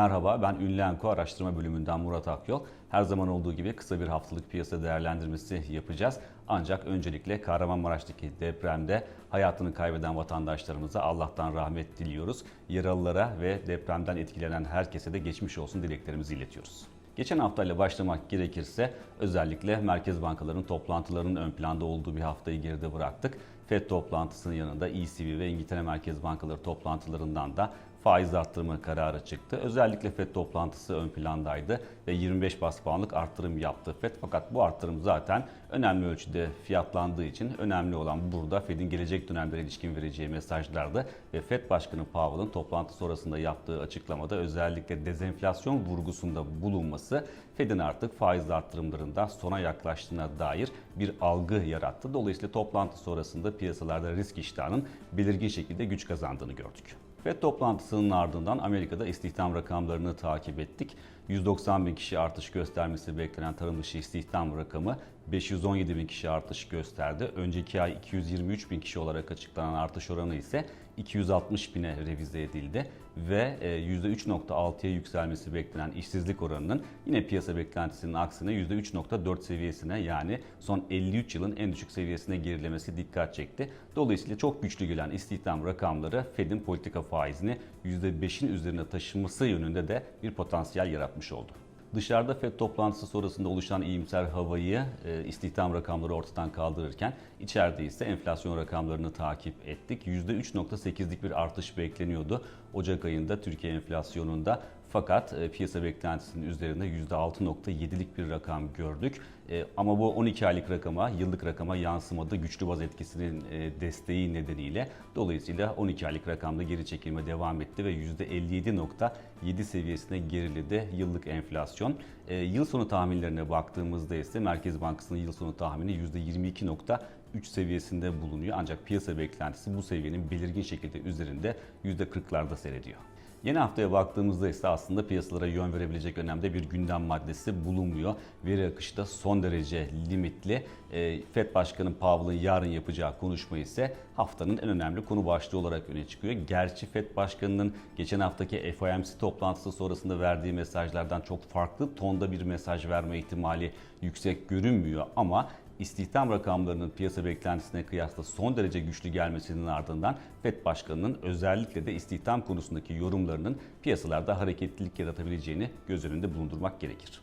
Merhaba ben Ünlü Enko Araştırma Bölümünden Murat Akyol. Her zaman olduğu gibi kısa bir haftalık piyasa değerlendirmesi yapacağız. Ancak öncelikle Kahramanmaraş'taki depremde hayatını kaybeden vatandaşlarımıza Allah'tan rahmet diliyoruz. Yaralılara ve depremden etkilenen herkese de geçmiş olsun dileklerimizi iletiyoruz. Geçen haftayla başlamak gerekirse özellikle merkez bankalarının toplantılarının ön planda olduğu bir haftayı geride bıraktık. FED toplantısının yanında ECB ve İngiltere Merkez Bankaları toplantılarından da faiz arttırma kararı çıktı. Özellikle FED toplantısı ön plandaydı ve 25 bas puanlık arttırım yaptı FED. Fakat bu arttırım zaten önemli ölçüde fiyatlandığı için önemli olan burada FED'in gelecek dönemlere ilişkin vereceği mesajlardı ve FED Başkanı Powell'ın toplantı sonrasında yaptığı açıklamada özellikle dezenflasyon vurgusunda bulunması FED'in artık faiz arttırımlarında sona yaklaştığına dair bir algı yarattı. Dolayısıyla toplantı sonrasında piyasalarda risk iştahının belirgin şekilde güç kazandığını gördük. FED toplantısının ardından Amerika'da istihdam rakamlarını takip ettik. 190 bin kişi artış göstermesi beklenen tarım dışı istihdam rakamı 517 bin kişi artış gösterdi. Önceki ay 223 bin kişi olarak açıklanan artış oranı ise 260 bine revize edildi ve %3.6'ya yükselmesi beklenen işsizlik oranının yine piyasa beklentisinin aksine %3.4 seviyesine yani son 53 yılın en düşük seviyesine gerilemesi dikkat çekti. Dolayısıyla çok güçlü gelen istihdam rakamları Fed'in politika faizini %5'in üzerine taşıması yönünde de bir potansiyel yaratmış oldu. Dışarıda FED toplantısı sonrasında oluşan iyimser havayı e, istihdam rakamları ortadan kaldırırken içeride ise enflasyon rakamlarını takip ettik. %3.8'lik bir artış bekleniyordu Ocak ayında Türkiye enflasyonunda fakat e, piyasa beklentisinin üzerinde %6.7'lik bir rakam gördük. E, ama bu 12 aylık rakama, yıllık rakama yansımadı güçlü baz etkisinin e, desteği nedeniyle. Dolayısıyla 12 aylık rakamda geri çekilme devam etti ve %57.7 seviyesine geriledi yıllık enflasyon. Yıl sonu tahminlerine baktığımızda ise Merkez Bankası'nın yıl sonu tahmini %22.3 seviyesinde bulunuyor. Ancak piyasa beklentisi bu seviyenin belirgin şekilde üzerinde %40'larda seyrediyor. Yeni haftaya baktığımızda ise aslında piyasalara yön verebilecek önemde bir gündem maddesi bulunmuyor. Veri akışı da son derece limitli. E, FED Başkanı Powell'ın yarın yapacağı konuşma ise haftanın en önemli konu başlığı olarak öne çıkıyor. Gerçi FED Başkanı'nın geçen haftaki FOMC toplantısı sonrasında verdiği mesajlardan çok farklı tonda bir mesaj verme ihtimali yüksek görünmüyor ama istihdam rakamlarının piyasa beklentisine kıyasla son derece güçlü gelmesinin ardından FED Başkanı'nın özellikle de istihdam konusundaki yorumlarının piyasalarda hareketlilik yaratabileceğini göz önünde bulundurmak gerekir.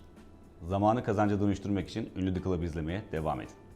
Zamanı kazanca dönüştürmek için ünlü The Club izlemeye devam edin.